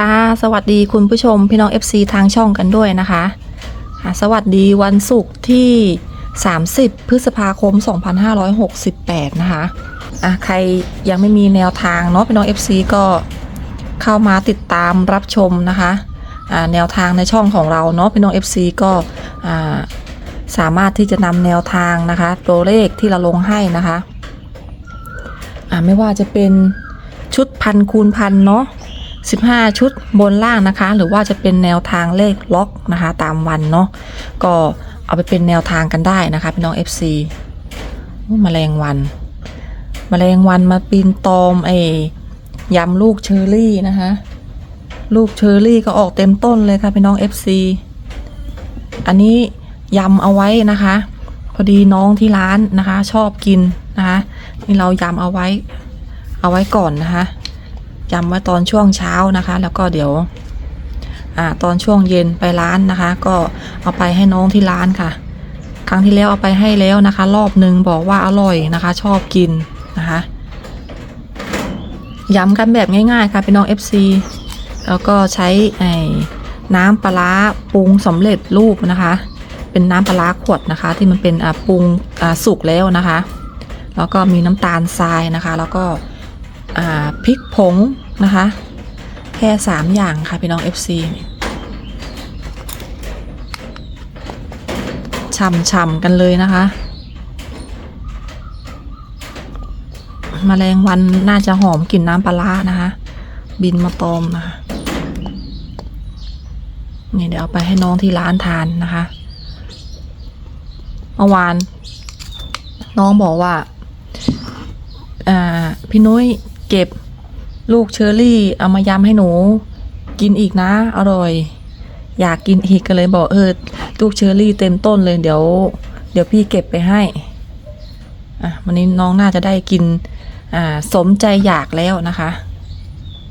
ค่ะ สวัสดีคุณผู้ชมพี่น้อง FC ทางช่องกันด้วยนะคะสวัสดีวันศุกร์ที่ 30 พฤษภาคม 2568 นะคะอะใครยังไม่มีแนวทางเนาะพี่น้อง FC ก็เข้ามาติดตามรับชมนะคะอ่าแนวทางในช่องของเราเนาะพี่น้อง FC ก็อ่าสามารถที่จะนำแนวทางนะคะตัวเลขที่เราลงให้นะคะอ่าไม่ว่าจะเป็นชุดพันคูณพันเนาะ 15 ชุดบนล่างนะคะ หรือว่าจะเป็นแนวทางเลขล็อกนะคะ ตามวันเนาะก็เอาไปเป็นแนวทางกันได้นะคะพี่น้อง FC อุ๊ยแมลงวันแมลงวันมาปีนตอมไอ้ยำลูกเชอร์รี่นะคะ ลูกเชอร์รี่ก็ออกเต็มต้นเลยค่ะพี่น้อง FC อันนี้ยำเอาไว้นะคะ พอดีน้องที่ร้านนะคะ ชอบกินนะคะนี่เรายำเอาไว้ เอาไว้ก่อนนะคะ จำไว้ตอนช่วงเช้านะคะ แล้วก็เดี๋ยวอตอนช่วงเย็นไปร้านนะคะ ก็เอาไปให้น้องที่ร้านค่ะ ครั้งที่แล้วเอาไปให้แล้วนะคะ รอบนึงบอกว่าอร่อยนะคะ ชอบกินนะคะย้ำกันแบบง่ายๆค่ะพี่น้อง FC แล้วก็ใช้ไอ้น้ำปลาร้าปรุงสำเร็จรูปนะคะ เป็นน้ำปลาร้าขวดนะคะ ที่มันเป็นปรุงสุกแล้วนะคะ แล้วก็มีน้ำตาลทรายนะคะ แล้วก็ พริกผงนะคะ แค่ 3 อย่างค่ะ พี่น้อง FC ช่ำๆกันเลยนะคะมแมลงวันน่าจะหอมกลิ่นน้ำปลานะคะ บินมาตอมนะคะนี่เดี๋ยวเอาไปให้น้องที่ร้านทานนะคะเมื่อวาน น้องบอกว่าพี่นุ้ย เก็บลูกเชอร์รี่ เอามายำให้หนู กินอีกนะ อร่อย อยากกินอีกก็เลยบอกเออลูกเชอร์รี่เต็มต้นเลยเดี๋ยว เดี๋ยวพี่เก็บไปให้อะวันนี้น้องน่าจะได้กินอ่าสมใจอยากแล้วนะคะ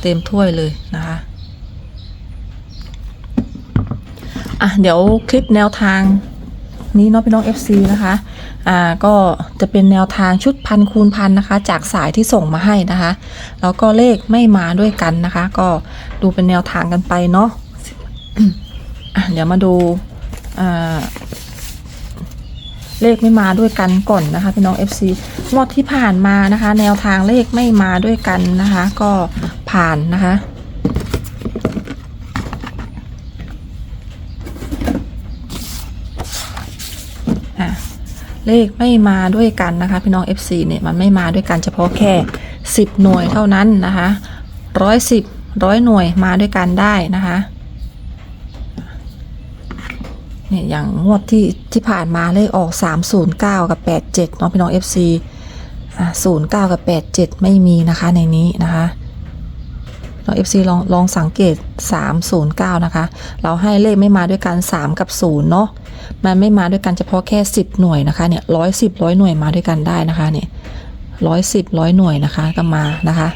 เต็มถ้วยเลยนะคะอะเดี๋ยวคลิปแนวทาง นี้เนาะพี่น้อง FC นะคะ อ่า ก็จะเป็นแนวทางชุดพันคูณพันนะคะ จากสายที่ส่งมาให้นะคะ แล้วก็เลขไม่มาด้วยกันนะคะ ก็ดูเป็นแนวทางกันไปเนาะะเดี๋ยวมาดู อ่า เลขไม่มาด้วยกันก่อนนะคะพี่น้อง FC งวดที่ผ่านมานะคะ แนวทางเลขไม่มาด้วยกันนะคะ ก็ผ่านนะคะ เลขไม่มาด้วยกันนะคะ พี่น้อง FC เนี่ยมันไม่มาด้วยกันเฉพาะแค่ 10 หน่วยเท่านั้นนะคะร้อยสิบร้อยหน่วยมาด้วยกันได้นะคะเนี่ยอย่างงวดที่ที่ผ่านมาเลขออก 309 กับ 87เนาะพี่น้อง FC อะ09 กับ 87 ไม่มีนะคะในนี้นะคะน้อง FC ลองลองสังเกต 309 นะคะ เราให้เลขไม่มาด้วยกัน 3 กับ 0 เนาะ มันไม่มาด้วยกันเฉพาะแค่ 10 หน่วยนะคะเนี่ยร้อยสิบร้อยหน่วยมาด้วยกันได้นะคะเนี่ยร้อยสิบร้อยหน่วยนะคะก็มานะคะ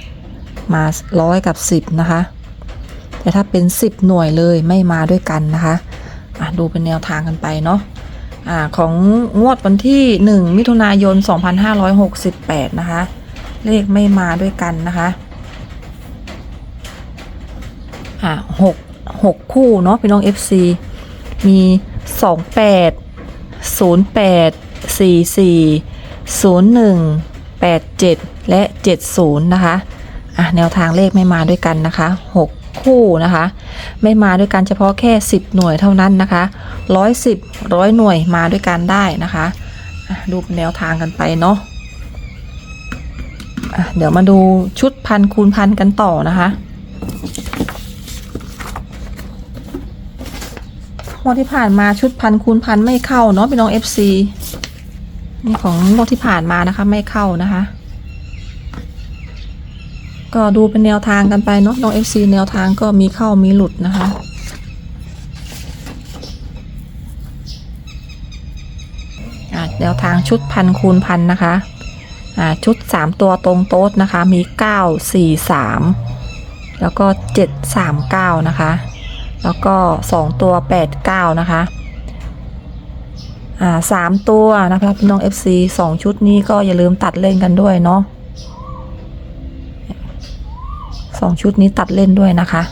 มาร้อยกับสิบนะคะ แต่ถ้าเป็น 10 หน่วยเลยไม่มาด้วยกันนะคะอะดูเป็นแนวทางกันไปเนาะอ่าของงวดวันที่ 1 มิถุนายน 2568 นะคะ เลขไม่มาด้วยกันนะคะอ่าหกหกคู่เนาะพี่น้อง FC มี 28 08 44 01 87 และ 70 นะคะอะแนวทางเลขไม่มาด้วยกันนะคะ 6 คู่นะคะ ไม่มาด้วยกันเฉพาะแค่ 10 หน่วยเท่านั้นนะคะ 110 100 หน่วยมาด้วยกันได้นะคะดูแนวทางกันไปเนาะะเดี๋ยวมาดูชุดพันคูณพันกันต่อนะคะ งวดที่ผ่านมาชุดพันคูณพันไม่เข้าเนาะพี่น้อง FC นี่ของงวดที่ผ่านมานะคะ ไม่เข้านะคะ ก็ดูเป็นแนวทางกันไปเนาะน้อง FC แนวทางก็มีเข้ามีหลุดนะคะอะแนวทางชุดพันคูณพันนะคะอ่าชุด 3 ตัวตรงโต๊ดนะคะ มี 9 4 3 แล้วก็ 7 3 9 นะคะ แล้วก็ 2 ตัว 8 9 นะคะ อ่าสามตัวนะคะพี่น้อง FC 2 ชุดนี้ก็อย่าลืมตัดเล่นกันด้วยเนาะสองชุดนี้ตัดเล่นด้วยนะคะ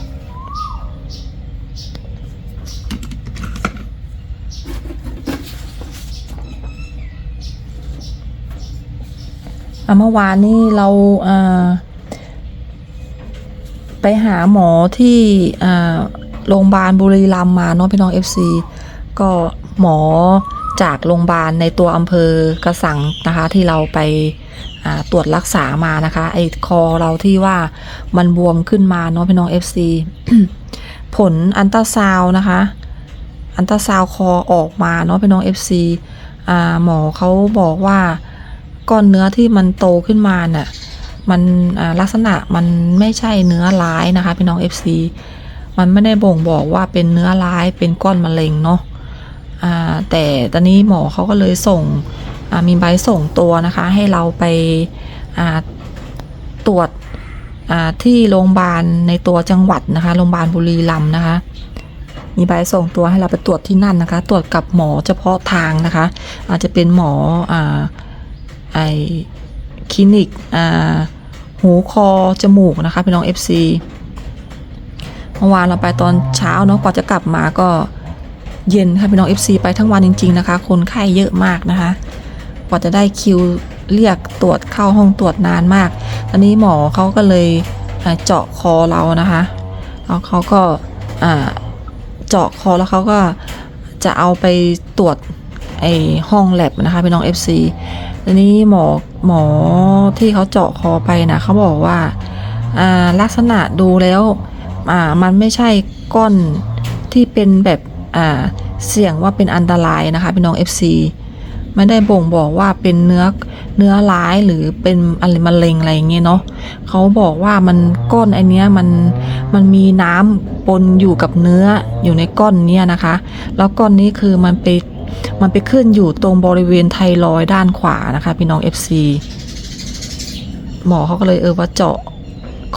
เมื่อวานนี่เราไปหาหมอที่ โรงพยาบาลบุรีรัมย์มาเนาะพี่น้อง FC ก็หมอจากโรงพยาบาลในตัวอำเภอกระสังนะคะ ที่เราไปตรวจรักษามานะคะไอ้คอเราที่ว่ามันบวมขึ้นมาเนาะพี่น้อง FC ผลอันตราซาวนะคะ อันตราซาวคอออกมาเนาะพี่น้อง FC อ่าหมอเขาบอกว่าก้อนเนื้อที่มันโตขึ้นมาน่ะมันลักษณะมันไม่ใช่เนื้อร้ายนะคะพี่น้อง FC มันไม่ได้บ่งบอกว่าเป็นเนื้อร้ายเป็นก้อนมะเร็งเนาะแต่ตอนนี้หมอเขาก็เลยส่งมีใบส่งตัวนะคะ ให้เราไปตรวจที่โรงพยาบาลในตัวจังหวัดนะคะโรงพยาบาลบุรีรัมย์นะคะ มีใบส่งตัวให้เราไปตรวจที่นั่นนะคะ ตรวจกับหมอเฉพาะทางนะคะ อาจจะเป็นหมออไอคลินิกหูคอจมูกนะคะพี่น้อง FC มื่อวานเราไปตอนเช้าเนาะกว่าจะกลับมาก็เย็นค่ะพี่น้อง FC ไปทั้งวันจริง ๆ นะคะ คนไข้เยอะมากนะคะ กว่าจะได้คิวเรียกตรวจเข้าห้องตรวจนานมาก ตอนนี้หมอเขาก็เลยเจาะคอเรานะคะแล้วเขาก็เจาะคอแล้วเขาก็จะเอาไปตรวจไอห้องแลบนะคะพี่น้อง FC ทีนี้หมอหมอที่เขาเจาะคอไปนะเขาบอกว่าลักษณะดูแล้ว อ่ามันไม่ใช่ก้อนที่เป็นแบบอ่าเสี่ยงว่าเป็นอันตรายนะคะพี่น้อง FC ไม่ได้บ่งบอกว่าเป็นเนื้อเนื้อร้ายหรือเป็นอะไรมะเร็งอะไรอย่างเงี้ยเนาะเขาบอกว่ามันก้อนไอเนี้ยมันมันมีน้ำปนอยู่กับเนื้ออยู่ในก้อนเนี้ยนะคะ แล้วก้อนนี้คือมันไปมันไปขึ้นอยู่ตรงบริเวณไทรอยด์ด้านขวานะคะพี่น้อง FC หมอเขาก็เลยเออว่าเจาะ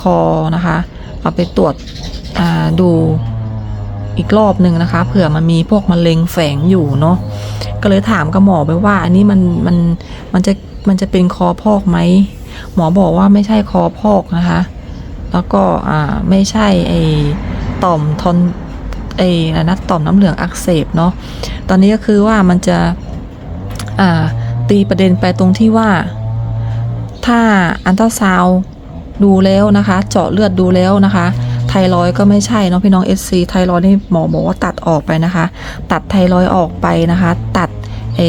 คอนะคะ เอาไปตรวจดูอีกรอบหนึ่งนะคะ เผื่อมันมีพวกมะเร็งแฝงอยู่เนาะก็เลยถามกับหมอไปว่า อันนี้มันมันมันจะมันจะเป็นคอพอกไหมหมอบอกว่าไม่ใช่คอพอกนะคะ แล้วก็อ่าไม่ใช่ไอต่อมทอนไออะไรนะต่อมน้ำเหลืองอักเสบเนาะตอนนี้ก็คือว่ามันจะอ่าตีประเด็นไปตรงที่ว่า ถ้าอันตราซาว ดูแล้วนะคะ เจาะเลือดดูแล้วนะคะ ไทรอยก็ไม่ใช่เนาะพี่น้อง SC ไทรอยนี่หมอบอกว่าตัดออกไปนะคะ ตัดไทรอยออกไปนะคะ ตัดเอ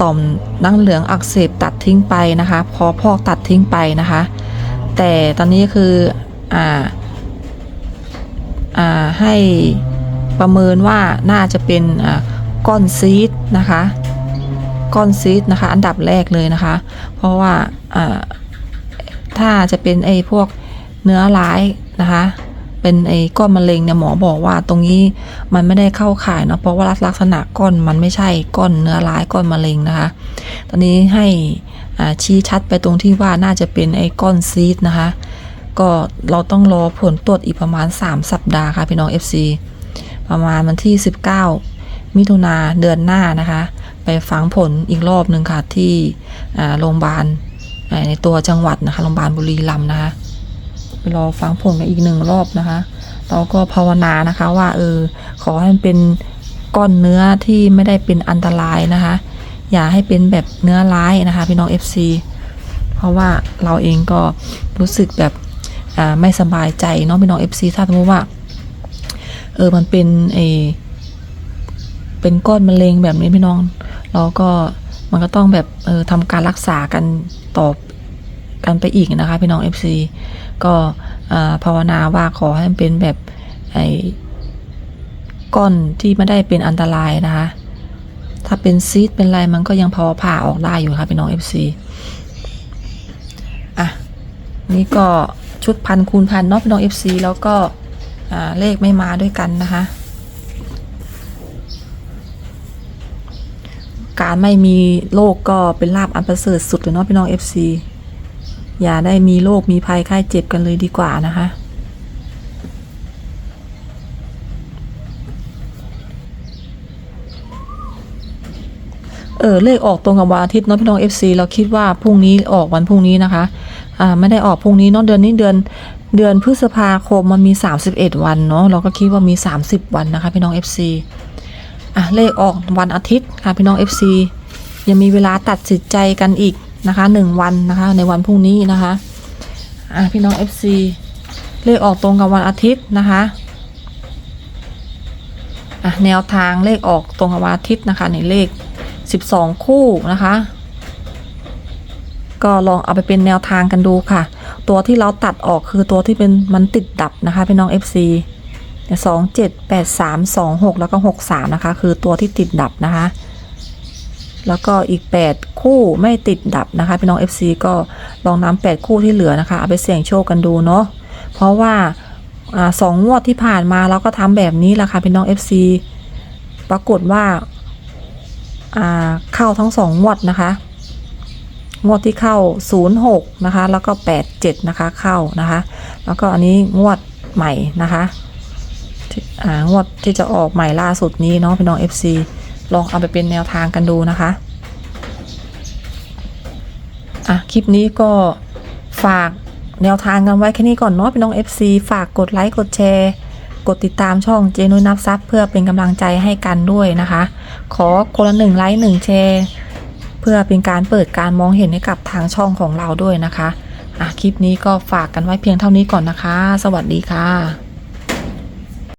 ต่อมน้ำเหลืองอักเสบตัดทิ้งไปนะคะพอพอกตัดทิ้งไปนะคะ แต่ตอนนี้คืออ่าอ่าให้ประเมินว่าน่าจะเป็นอ่าก้อนซีดนะคะก้อนซีดนะคะ อันดับแรกเลยนะคะ เพราะว่าอ่า ถ้าจะเป็นไอ้พวกเนื้อร้ายนะคะ เป็นไอ้ก้อนมะเร็งเนี่ยหมอบอกว่าตรงนี้มันไม่ได้เข้าข่ายเนาะเพราะว่าลักษณะก้อนมันไม่ใช่ก้อนเนื้อร้ายก้อนมะเร็งนะคะ ตอนนี้ให้ชี้ชัดไปตรงที่ว่าน่าจะเป็นไอ้ก้อนซีดนะคะ ก็เราต้องรอผลตรวจอีกประมาณ 3 สัปดาห์ค่ะพี่น้อง FC ประมาณวันที่ 19 มิถุนาเดือนหน้านะคะ ไปฟังผลอีกรอบหนึ่งค่ะที่โรงพยาบาล ในตัวจังหวัดนะคะโรงพยาบาลบุรีรัมย์นะคะไปรอฟังผลกันอีกหนึ่งรอบนะคะเราก็ภาวนานะคะว่าเออขอให้มันเป็นก้อนเนื้อที่ไม่ได้เป็นอันตรายนะคะ อย่าให้เป็นแบบเนื้อร้ายนะคะ พี่น้อง FC เพราะว่าเราเองก็รู้สึกแบบไม่สบายใจเนาะพี่น้อง FC ถ้าสมมติว่าเออมันเป็นเอเป็นก้อนมะเร็งแบบนี้พี่น้อง เราก็ มันก็ต้องแบบเออทำการรักษากันต่อกันไปอีกนะคะพี่น้อง FC ก็ภาวนาว่าขอให้มันเป็นแบบไอ้ก้อนที่ไม่ได้เป็นอันตรายนะคะ ถ้าเป็นซีดเป็นอะไรมันก็ยังพอผ่าออกได้อยู่ค่ะพี่น้อง FC อะนี่ก็ชุดพันคูณพันเนาะพี่น้อง FC แล้วก็เลขไม่มาด้วยกันนะคะ การไม่มีโรคก็เป็นลาบอันประเสริฐสุดเลยเนาะพี่น้อง FC อย่าได้มีโรคมีภัยไข้เจ็บกันเลยดีกว่านะคะ เออเลขออกตรงกับวันอาทิตย์เนาะพี่น้อง FC เราคิดว่าพรุ่งนี้ออกวันพรุ่งนี้นะคะ อ่าไม่ได้ออกพรุ่งนี้เนาะเดือนนี้เดือนเดือนพฤษภาคมมันมี 31 วันเนาะเราก็คิดว่ามี 30 วันนะคะพี่น้อง FC อะเลขออกวันอาทิตย์ค่ะพี่น้อง FC ยังมีเวลาตัดสินใจกันอีกนะคะหนึ่งวันนะคะในวันพรุ่งนี้นะคะอะพี่น้อง FC เลขออกตรงกับวันอาทิตย์นะคะอะแนวทางเลขออกตรงกับวันอาทิตย์นะคะในเลข 12 คู่นะคะก็ลองเอาไปเป็นแนวทางกันดูค่ะ ตัวที่เราตัดออกคือตัวที่เป็นมันติดดับนะคะพี่น้อง FC สองเจ็ดแปดสามสองหกแล้วก็หกสามนะคะ คือตัวที่ติดดับนะคะ แล้วก็อีก8คู่ไม่ติดดับนะคะพี่น้อง FC ก็ลองนำ8คู่ที่เหลือนะคะเอาไปเสี่ยงโชคกันดูเนาะเพราะว่าสองงวดที่ผ่านมาเราก็ทำแบบนี้แหละค่ะพี่น้อง FC ปรากฏว่าาเข้าทั้งสองงวดนะคะ งวดที่เข้า 06 นะคะ แล้วก็ 87 นะคะเข้านะคะ แล้วก็อันนี้งวดใหม่นะคะ งวดที่จะออกใหม่ล่าสุดนี้เนาะพี่น้อง FC ลองเอาไปเป็นแนวทางกันดูนะคะ อะ คลิปนี้ก็ฝากแนวทางกันไว้แค่นี้ก่อนเนาะพี่น้อง FC ฝากกดไลค์กดแชร์ กดติดตามช่องเจนุ้ยนับซับเพื่อเป็นกำลังใจให้กันด้วยนะคะ ขอคนละหนึ่งไลค์หนึ่งแชร์ เพื่อเป็นการเปิดการมองเห็นให้กับทางช่องของเราด้วยนะคะ อะ คลิปนี้ก็ฝากกันไว้เพียงเท่านี้ก่อนนะคะ สวัสดีค่ะ